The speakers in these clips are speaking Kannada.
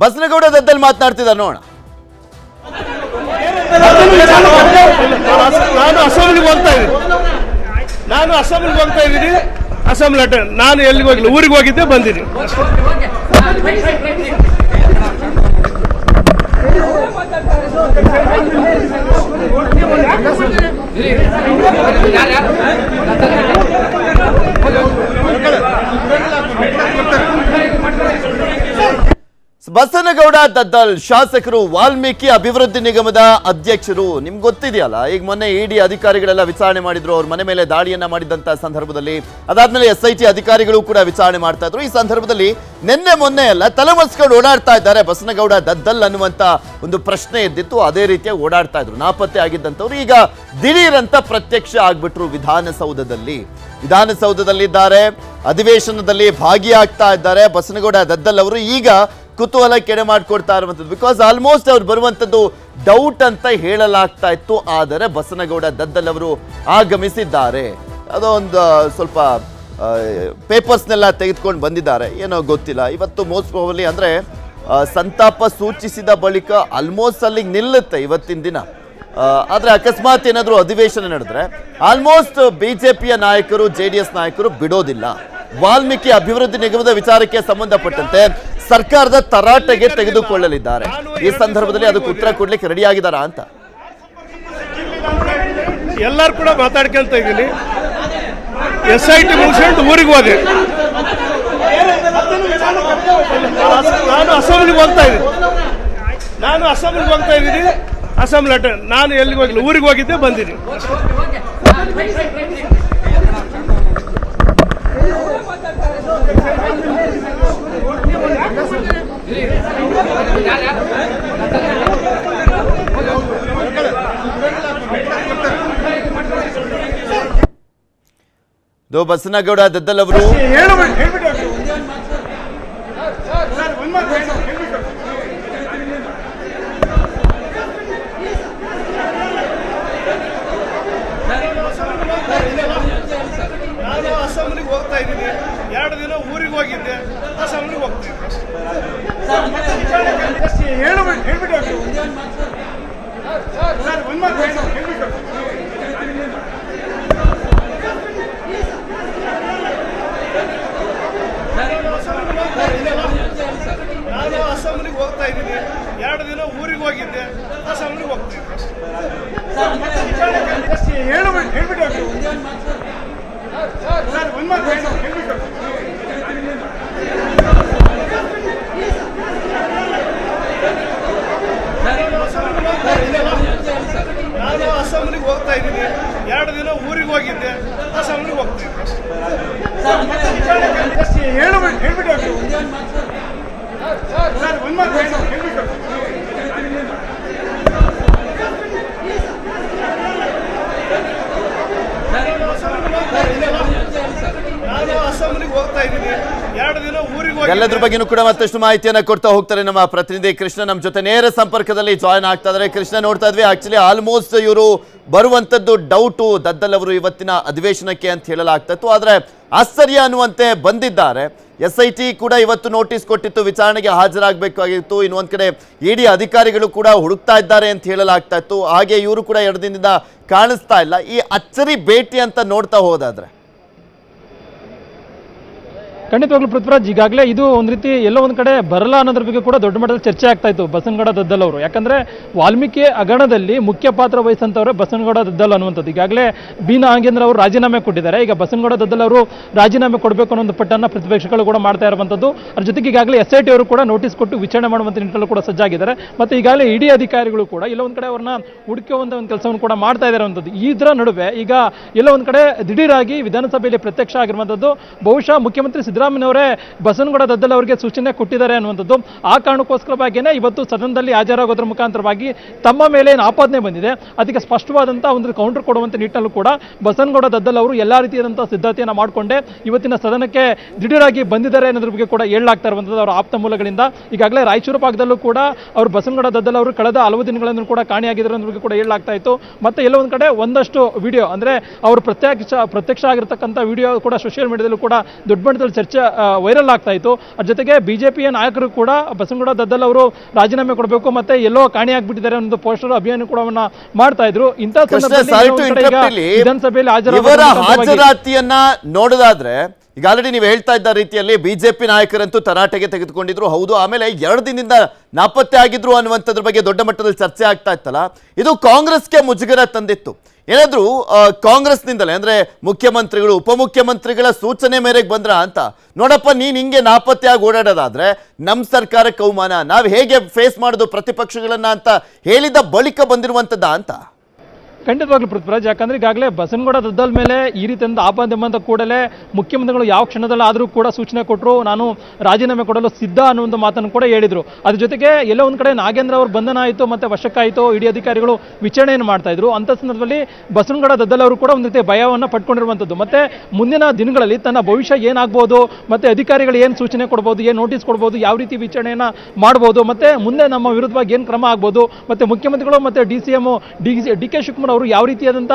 ಬಸನಗೌಡ ದದ್ದಲ್ ಮಾತನಾಡ್ತಿದ್ದ ನೋಡೋಣ. ನಾನು ಅಸೆಂಬ್ಲಿಗೆ ಹೋಗ್ತಾ ಇದ್ದೀನಿ. ನಾನು ಅಸೆಂಬ್ಲಿಗೆ ಹೋಗ್ತಾ ಇದ್ದೀನಿ. ಅಸೆಂಬ್ಲಿ ನಾನು ಎಲ್ಲಿಗೆ ಹೋಗಿಲ್ಲ? ಊರಿಗೆ ಹೋಗಿದ್ದೆ, ಬಂದಿದ್ದೀನಿ. ಬಸನಗೌಡ ದದ್ದಲ್ ಶಾಸಕರು ವಾಲ್ಮೀಕಿ ಅಭಿವೃದ್ಧಿ ನಿಗಮದ ಅಧ್ಯಕ್ಷರು, ನಿಮ್ಗೆ ಗೊತ್ತಿದೆಯಲ್ಲ, ಈಗ ಮೊನ್ನೆ ಇಡಿ ಅಧಿಕಾರಿಗಳೆಲ್ಲ ವಿಚಾರಣೆ ಮಾಡಿದ್ರು, ಅವ್ರ ಮನೆ ಮೇಲೆ ದಾಳಿಯನ್ನ ಮಾಡಿದಂತ ಸಂದರ್ಭದಲ್ಲಿ, ಅದಾದ್ಮೇಲೆ ಎಸ್ ಅಧಿಕಾರಿಗಳು ಕೂಡ ವಿಚಾರಣೆ ಮಾಡ್ತಾ ಇದ್ರು. ಈ ಸಂದರ್ಭದಲ್ಲಿ ನಿನ್ನೆ ಮೊನ್ನೆ ಎಲ್ಲ ತಲೆಮರೆಸ್ಕೊಂಡು ಓಡಾಡ್ತಾ ಇದ್ದಾರೆ ಬಸನಗೌಡ ದದ್ದಲ್ ಅನ್ನುವಂತ ಒಂದು ಪ್ರಶ್ನೆ ಎದ್ದಿತ್ತು. ಅದೇ ರೀತಿಯಾಗಿ ಓಡಾಡ್ತಾ ಇದ್ರು. ನಾಪತ್ತೆ ಆಗಿದ್ದಂಥವ್ರು ಈಗ ದಿಢೀರಂತ ಪ್ರತ್ಯಕ್ಷ ಆಗ್ಬಿಟ್ರು ವಿಧಾನಸೌಧದಲ್ಲಿ. ವಿಧಾನಸೌಧದಲ್ಲಿದ್ದಾರೆ, ಅಧಿವೇಶನದಲ್ಲಿ ಭಾಗಿಯಾಗ್ತಾ ಇದ್ದಾರೆ ಬಸನಗೌಡ ದದ್ದಲ್ ಅವರು. ಈಗ ಕುತೂಹಲ ಕೆಡೆ ಮಾಡಿಕೊಡ್ತಾ ಇರುವಂಥದ್ದು. ಬಿಕಾಸ್ ಆಲ್ಮೋಸ್ಟ್ ಅವ್ರು ಬರುವಂಥದ್ದು ಡೌಟ್ ಅಂತ ಹೇಳಲಾಗ್ತಾ ಇತ್ತು. ಆದರೆ ಬಸನಗೌಡ ದದ್ದಲ್ ಅವರು ಆಗಮಿಸಿದ್ದಾರೆ. ಅದೊಂದು ಸ್ವಲ್ಪ ಪೇಪರ್ಸ್ನೆಲ್ಲ ತೆಗೆದುಕೊಂಡು ಬಂದಿದ್ದಾರೆ. ಏನೋ ಗೊತ್ತಿಲ್ಲ. ಇವತ್ತು ಮೋಸ್ಟ್ ಪ್ರಾಬಲಿ ಅಂದರೆ ಸಂತಾಪ ಸೂಚಿಸಿದ ಬಳಿಕ ಆಲ್ಮೋಸ್ಟ್ ಅಲ್ಲಿಗೆ ನಿಲ್ಲುತ್ತೆ ಇವತ್ತಿನ ದಿನ. ಆದರೆ ಅಕಸ್ಮಾತ್ ಏನಾದರೂ ಅಧಿವೇಶನ ನಡೆದ್ರೆ ಆಲ್ಮೋಸ್ಟ್ ಬಿ ಜೆ ಪಿಯ ನಾಯಕರು ಜೆ ಡಿ ಎಸ್ ನಾಯಕರು ಬಿಡೋದಿಲ್ಲ. ವಾಲ್ಮೀಕಿ ಅಭಿವೃದ್ಧಿ ನಿಗಮದ ವಿಚಾರಕ್ಕೆ ಸಂಬಂಧಪಟ್ಟಂತೆ ಸರ್ಕಾರದ ತರಾಟೆಗೆ ತೆಗೆದುಕೊಳ್ಳಲಿದ್ದಾರೆ. ಈ ಸಂದರ್ಭದಲ್ಲಿ ಅದಕ್ಕೆ ಉತ್ತರ ಕೊಡ್ಲಿಕ್ಕೆ ರೆಡಿ ಆಗಿದಾರಾ ಅಂತ. ಎಲ್ಲರೂ ಕೂಡ ಮಾತಾಡ್ಕೊಳ್ತಾ ಇದ್ದೀನಿ. ಎಸ್ ಐ ಟಿ ಮುಗಿಸ್ಕೊಂಡು ಊರಿಗೆ ಹೋದೆ. ನಾನು ಅಸೆಂಬ್ಲಿಗೆ ಹೋಗ್ತಾ ಇದ್ದೀನಿ. ನಾನು ಅಸೆಂಬ್ಲಿಗೆ ಹೋಗ್ತಾ ಇದ್ದೀನಿ. ಅಸೆಂಬ್ಲಿ ಅಟೆಂಡ್ ನಾನು ಎಲ್ಲಿಗೆ ಹೋಗಿಲ್ಲ? ಊರಿಗೆ ಹೋಗಿದ್ದೆ ಬಂದಿದ್ದೀನಿ. ಇದು ಬಸನಗೌಡ ದದ್ದಲ್ ಅವರು 얼마나 계속 계속 ಎಲ್ಲದ್ರ ಬಗ್ಗೆನೂ ಕೂಡ ಮತ್ತಷ್ಟು ಮಾಹಿತಿಯನ್ನ ಕೊಡ್ತಾ ಹೋಗ್ತಾರೆ ನಮ್ಮ ಪ್ರತಿನಿಧಿ ಕೃಷ್ಣ. ನಮ್ಮ ಜೊತೆ ನೇರ ಸಂಪರ್ಕದಲ್ಲಿ ಜಾಯ್ನ್ ಆಗ್ತಾ ಇದ್ದಾರೆ. ಕೃಷ್ಣ ನೋಡ್ತಾ ಇದ್ವಿ. ಆಕ್ಚುಲಿ ಆಲ್ಮೋಸ್ಟ್ ಇವರು ಬರುವಂತದ್ದು ಡೌಟು ದದ್ದಲ್ ಅವರು ಇವತ್ತಿನ ಅಧಿವೇಶನಕ್ಕೆ ಅಂತ ಹೇಳಲಾಗ್ತಾ ಇತ್ತು ಆದ್ರೆ ಆಶ್ಚರ್ಯ ಅನ್ನುವಂತೆ ಬಂದಿದ್ದಾರೆ. ಎಸ್ ಐ ಟಿ ಕೂಡ ಇವತ್ತು ನೋಟಿಸ್ ಕೊಟ್ಟಿತ್ತು. ವಿಚಾರಣೆಗೆ ಹಾಜರಾಗಬೇಕಾಗಿತ್ತು ಇನ್ನೊಂದ್ ಕಡೆ ಇಡಿ ಅಧಿಕಾರಿಗಳು ಕೂಡ ಹುಡುಕ್ತಾ ಇದ್ದಾರೆ ಅಂತ ಹೇಳಲಾಗ್ತಾ ಹಾಗೆ ಇವರು ಕೂಡ ಎರಡು ದಿನದಿಂದ ಕಾಣಿಸ್ತಾ ಇಲ್ಲ. ಈ ಅಚ್ಚರಿ ಭೇಟಿ ಅಂತ ನೋಡ್ತಾ ಹೋದಾದ್ರೆ ಖಂಡಿತವಾಗ್ಲೂ ಪೃಥ್ವಿರಾಜ್, ಈಗಾಗಲೇ ಇದು ಒಂದು ರೀತಿ ಎಲ್ಲೋ ಒಂದು ಕಡೆ ಬರಲ್ಲ ಅನ್ನೋದ್ರ ಬಗ್ಗೆ ಕೂಡ ದೊಡ್ಡ ಮಟ್ಟದಲ್ಲಿ ಚರ್ಚೆ ಆಗ್ತಾ ಇತ್ತು ಬಸನಗೌಡ ದದ್ದಲ್ ಅವರು. ಯಾಕಂದ್ರೆ ವಾಲ್ಮೀಕಿ ಅಗಣದಲ್ಲಿ ಮುಖ್ಯ ಪಾತ್ರ ವಹಿಸಂತವ್ರೆ ಬಸನಗೌಡ ದದ್ದಲ್ ಅನ್ನುವಂಥದ್ದು. ಈಗಾಗಲೇ ಬಿ ನಾಗೇಂದ್ರ ಅವರು ರಾಜೀನಾಮೆ ಕೊಟ್ಟಿದ್ದಾರೆ. ಈಗ ಬಸನಗೌಡ ದದ್ದಲ್ ಅವರು ರಾಜೀನಾಮೆ ಕೊಡಬೇಕು ಅನ್ನೋ ಒಂದು ಪಟ್ಟನ್ನ ಪ್ರತಿಪಕ್ಷಗಳು ಕೂಡ ಮಾಡ್ತಾ ಇರುವಂಥದ್ದು. ಅದ್ರ ಜೊತೆಗೆ ಈಗಾಗಲೇ ಎಸ್ ಐ ಟಿ ಅವರು ಕೂಡ ನೋಟಿಸ್ ಕೊಟ್ಟು ವಿಚಾರಣೆ ಮಾಡುವಂಥ ನಿಟ್ಟಿನಲ್ಲೂ ಕೂಡ ಸಜ್ಜಾಗಿದ್ದಾರೆ. ಮತ್ತೆ ಈಗಾಗಲೇ ಇಡಿ ಅಧಿಕಾರಿಗಳು ಕೂಡ ಎಲ್ಲ ಒಂದು ಕಡೆ ಅವ್ರನ್ನ ಹುಡುಕುವಂಥ ಒಂದು ಕೆಲಸವನ್ನು ಕೂಡ ಮಾಡ್ತಾ ಇದ್ದಾರೆ ಅನ್ನೋದು ಇದರ ನಡುವೆ ಈಗ ಎಲ್ಲ ಒಂದು ಕಡೆ ದಿಢೀರಾಗಿ ವಿಧಾನಸಭೆಯಲ್ಲಿ ಪ್ರತ್ಯಕ್ಷ ಆಗಿರುವಂಥದ್ದು. ಬಹುಶಃ ಮುಖ್ಯಮಂತ್ರಿ ಸಿದ್ದರಾಮಯ್ಯನವರೇ ಬಸನಗೌಡ ದದ್ದಲ್ ಅವರಿಗೆ ಸೂಚನೆ ಕೊಟ್ಟಿದ್ದಾರೆ ಅನ್ನುವಂಥದ್ದು. ಆ ಕಾರಣಕ್ಕೋಸ್ಕರವಾಗಿಯೇ ಇವತ್ತು ಸದನದಲ್ಲಿ ಹಾಜರಾಗೋದ್ರ ಮುಖಾಂತರವಾಗಿ ತಮ್ಮ ಮೇಲೆ ಏನು ಆಪಾದನೆ ಬಂದಿದೆ. ಅದಕ್ಕೆ ಸ್ಪಷ್ಟವಾದಂಥ ಒಂದು ಕೌಂಟರ್ ಕೊಡುವಂತ ನಿಟ್ಟಲ್ಲೂ ಕೂಡ ಬಸನಗೌಡ ದದ್ದಲ್ ಅವರು ಎಲ್ಲಾ ರೀತಿಯಾದಂಥ ಸಿದ್ಧತೆಯನ್ನು ಮಾಡಿಕೊಂಡೆ. ಇವತ್ತಿನ ಸದನಕ್ಕೆ ದಿಢೀರಾಗಿ ಬಂದಿದ್ದಾರೆ ಅನ್ನೋದ್ರ ಬಗ್ಗೆ ಕೂಡ ಹೇಳಲಾಗ್ತಾ ಇರುವಂಥದ್ದು ಅವರ ಆಪ್ತ ಮೂಲಗಳಿಂದ. ಈಗಾಗಲೇ ರಾಯಚೂರು ಭಾಗದಲ್ಲೂ ಕೂಡ ಅವರು ಬಸನಗೌಡ ದದ್ದಲ್ ಅವರು ಕಳೆದ ಹಲವು ದಿನಗಳನ್ನು ಕೂಡ ಕಾಣಿಯಾಗಿದ್ದಾರೆ ಅನ್ನೋದ್ರ ಬಗ್ಗೆ ಕೂಡ ಹೇಳಲಾಗ್ತಾ ಇತ್ತು. ಮತ್ತೆ ಎಲ್ಲೋ ಒಂದು ಕಡೆ ಒಂದಷ್ಟು ವಿಡಿಯೋ ಅಂದ್ರೆ ಅವರು ಪ್ರತ್ಯಕ್ಷ ಪ್ರತ್ಯಕ್ಷ ಆಗಿರ್ತಕ್ಕಂಥ ವಿಡಿಯೋ ಕೂಡ ಸೋಷಿಯಲ್ ಮೀಡಿಯಾದಲ್ಲೂ ಕೂಡ ದೊಡ್ಡ ಮಟ್ಟದಲ್ಲಿ ಚರ್ಚೆ ಚರ್ಚೆ ವೈರಲ್ ಆಗ್ತಾ ಇತ್ತು. ಅದ್ರ ಜೊತೆಗೆ ಬಿಜೆಪಿಯ ನಾಯಕರು ಕೂಡ ಬಸನಗೌಡ ದದ್ದಲ್ ಅವರು ರಾಜೀನಾಮೆ ಕೊಡಬೇಕು ಮತ್ತೆ ಎಲ್ಲೋ ಕಾಣಿಯಾಗ್ಬಿಟ್ಟಿದ್ದಾರೆ ಅನ್ನೋದು ಪೋಸ್ಟರ್ ಅಭಿಯಾನ ಕೂಡ ಮಾಡ್ತಾ ಇದ್ರು. ಇಂಥ ಒಂದ್ ವಿಧಾನಸಭೆಯಲ್ಲಿ ಹಾಜರಾತಿಯನ್ನ ನೋಡೋದಾದ್ರೆ ಈಗ ಆಲ್ರೆಡಿ ನೀವು ಹೇಳ್ತಾ ಇದ್ದ ರೀತಿಯಲ್ಲಿ ಬಿಜೆಪಿ ನಾಯಕರಂತೂ ತರಾಟೆಗೆ ತೆಗೆದುಕೊಂಡಿದ್ರು. ಹೌದು ಆಮೇಲೆ ಎರಡು ದಿನದಿಂದ ನಾಪತ್ತೆ ಆಗಿದ್ರು ಅನ್ನುವಂಥದ್ರ ಬಗ್ಗೆ ದೊಡ್ಡ ಮಟ್ಟದಲ್ಲಿ ಚರ್ಚೆ ಆಗ್ತಾ ಇತ್ತಲ್ಲ. ಇದು ಕಾಂಗ್ರೆಸ್ಗೆ ಮುಜುಗರ ತಂದಿತ್ತು. ಏನಾದ್ರೂ ಕಾಂಗ್ರೆಸ್ನಿಂದಲೇ, ಅಂದರೆ ಮುಖ್ಯಮಂತ್ರಿಗಳು, ಉಪಮುಖ್ಯಮಂತ್ರಿಗಳ ಸೂಚನೆ ಮೇರೆಗೆ ಬಂದ್ರ ಅಂತ, ನೋಡಪ್ಪ, ನೀನು ಹಿಂಗೆ ನಾಪತ್ತೆಯಾಗಿ ಓಡಾಡೋದಾದರೆ ನಮ್ಮ ಸರ್ಕಾರಕ್ಕೆ ಅವಮಾನ, ನಾವು ಹೇಗೆ ಫೇಸ್ ಮಾಡೋದು ಪ್ರತಿಪಕ್ಷಗಳನ್ನ ಅಂತ ಹೇಳಿದ ಬಳಿಕ ಬಂದಿರುವಂಥದ್ದಾ ಅಂತ? ಖಂಡಿತವಾಗ್ಲೂ ಪೃಥ್ವಿರಾಜ್, ಯಾಕಂದ್ರೆ ಈಗಾಗಲೇ ಬಸನಗೌಡ ದದ್ದಲ್ ಮೇಲೆ ಈ ರೀತಿಯಿಂದ ಆಪಾದನೆ ಬಂದ ಕೂಡಲೇ ಮುಖ್ಯಮಂತ್ರಿಗಳು ಯಾವ ಕ್ಷಣದಲ್ಲಿ ಆದರೂ ಕೂಡ ಸೂಚನೆ ಕೊಟ್ಟರು ನಾನು ರಾಜೀನಾಮೆ ಕೊಡಲು ಸಿದ್ಧ ಅನ್ನುವಂಥ ಮಾತನ್ನು ಕೂಡ ಹೇಳಿದರು. ಅದ್ರ ಜೊತೆಗೆ ಎಲ್ಲೋ ಒಂದು ಕಡೆ ನಾಗೇಂದ್ರ ಅವರು ಬಂಧನ ಆಯಿತು, ಮತ್ತೆ ವಶಕ್ಕಾಯಿತು, ಇಡಿ ಅಧಿಕಾರಿಗಳು ವಿಚಾರಣೆಯನ್ನು ಮಾಡ್ತಾ ಇದ್ರು. ಅಂತ ಸಂದರ್ಭದಲ್ಲಿ ಬಸನಗೌಡ ದದ್ದಲ್ ಅವರು ಕೂಡ ಒಂದು ರೀತಿಯ ಭಯವನ್ನು ಪಡ್ಕೊಂಡಿರುವಂಥದ್ದು ಮತ್ತೆ ಮುಂದಿನ ದಿನಗಳಲ್ಲಿ ತನ್ನ ಭವಿಷ್ಯ ಏನಾಗ್ಬೋದು, ಮತ್ತೆ ಅಧಿಕಾರಿಗಳು ಏನು ಸೂಚನೆ ಕೊಡ್ಬೋದು, ಏನು ನೋಟಿಸ್ ಕೊಡ್ಬೋದು, ಯಾವ ರೀತಿ ವಿಚಾರಣೆಯನ್ನು ಮಾಡ್ಬೋದು, ಮತ್ತೆ ಮುಂದೆ ನಮ್ಮ ವಿರುದ್ಧವಾಗಿ ಏನು ಕ್ರಮ ಆಗ್ಬೋದು, ಮತ್ತೆ ಮುಖ್ಯಮಂತ್ರಿಗಳು, ಮತ್ತೆ D C M, D D K Shivakumar ಅವರು ಯಾವ ರೀತಿಯಾದಂಥ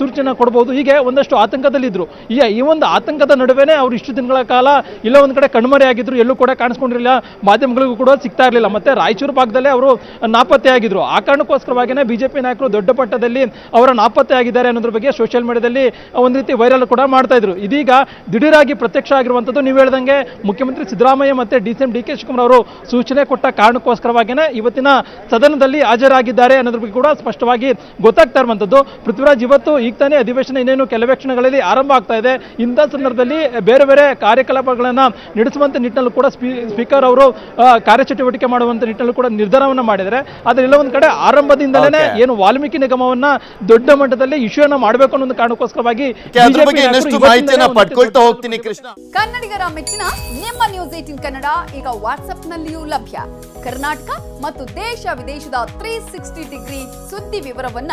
ಸೂಚನೆ ಕೊಡ್ಬೋದು. ಹೀಗೆ ಒಂದಷ್ಟು ಆತಂಕದಲ್ಲಿದ್ದರು ಈ ಒಂದು ಆತಂಕದ ನಡುವೆನೇ ಅವರು ಇಷ್ಟು ದಿನಗಳ ಕಾಲ ಇಲ್ಲ ಒಂದು ಕಡೆ ಕಣ್ಮರೆಯಾಗಿದ್ದರು ಎಲ್ಲೂ ಕೂಡ ಕಾಣಿಸ್ಕೊಂಡಿರಲಿಲ್ಲ. ಮಾಧ್ಯಮಗಳಿಗೂ ಕೂಡ ಸಿಗ್ತಾ ಇರಲಿಲ್ಲ. ಮತ್ತೆ ರಾಯಚೂರು ಭಾಗದಲ್ಲೇ ಅವರು ನಾಪತ್ತೆ ಆಗಿದ್ರು. ಆ ಕಾರಣಕ್ಕೋಸ್ಕರವಾಗಿಯೇ ಬಿಜೆಪಿ ನಾಯಕರು ದೊಡ್ಡ ಮಟ್ಟದಲ್ಲಿ ಅವರ ನಾಪತ್ತೆ ಆಗಿದ್ದಾರೆ ಅನ್ನೋದ್ರ ಬಗ್ಗೆ ಸೋಷಿಯಲ್ ಮೀಡಿಯಾದಲ್ಲಿ ಒಂದು ರೀತಿ ವೈರಲ್ ಕೂಡ ಮಾಡ್ತಾ ಇದ್ರು. ಇದೀಗ ದಿಢೀರಾಗಿ ಪ್ರತ್ಯಕ್ಷ ಆಗಿರುವಂಥದ್ದು ನೀವು ಹೇಳ್ದಂಗೆ ಮುಖ್ಯಮಂತ್ರಿ ಸಿದ್ದರಾಮಯ್ಯ ಮತ್ತು D C M D K Shivakumar ಅವರು ಸೂಚನೆ ಕೊಟ್ಟ ಕಾರಣಕ್ಕೋಸ್ಕರವಾಗಿಯೇ ಇವತ್ತಿನ ಸದನದಲ್ಲಿ ಹಾಜರಾಗಿದ್ದಾರೆ ಅನ್ನೋದ್ರ ಬಗ್ಗೆ ಕೂಡ ಸ್ಪಷ್ಟವಾಗಿ ಗೊತ್ತಾಗ್ತಾ ಇರುವಂಥದ್ದು ಪೃಥ್ವಿರಾಜ್ ಇವತ್ತು ಈಗ ತಾನೇ ಅಧಿವೇಶನ ಇನ್ನೇನು ಕೆಲವೇ ಕ್ಷಣಗಳಲ್ಲಿ ಆರಂಭ ಆಗ್ತಾ ಇದೆ. ಇಂಥ ಸಂದರ್ಭದಲ್ಲಿ ಬೇರೆ ಬೇರೆ ಕಾರ್ಯಕಲಾಪಗಳನ್ನು ನಡೆಸುವಂತ ನಿಟ್ಟಿನಲ್ಲೂ ಕೂಡ ಸ್ಪೀ- ಸ್ಪೀಕರ್ ಅವರು ಕಾರ್ಯಚಟುವಟಿಕೆ ಮಾಡುವಂತ ನಿಟ್ಟಿನಲ್ಲೂ ಕೂಡ ನಿರ್ಧಾರವನ್ನು ಮಾಡಿದರೆ ಆದ್ರೆ ಎಲ್ಲ ಒಂದ್ ಕಡೆ ಆರಂಭದಿಂದಲೇ ಏನು ವಾಲ್ಮೀಕಿ ನಿಗಮವನ್ನ ದೊಡ್ಡ ಮಟ್ಟದಲ್ಲಿ ಇಶ್ಯೂನ ಮಾಡಬೇಕು ಅನ್ನೋ ಕಾರಣಕ್ಕೋಸ್ಕರವಾಗಿ ಪಡ್ಕೊಳ್ತಾ ಹೋಗ್ತೀನಿ ಕೃಷ್ಣ. ಕನ್ನಡಿಗರ ಮೆಚ್ಚಿನ ನಿಮ್ಮ ನ್ಯೂಸ್ ಏಟಿನ್ ಕನ್ನಡ ಈಗ ವಾಟ್ಸ್ಆಪ್ನಲ್ಲಿಯೂ ಲಭ್ಯ. ಕರ್ನಾಟಕ ಮತ್ತು ದೇಶ ವಿದೇಶದ ತ್ರೀ ಸಿಕ್ಸ್ಟಿ ಡಿಗ್ರಿ ಸುದ್ದಿ ವಿವರವನ್ನ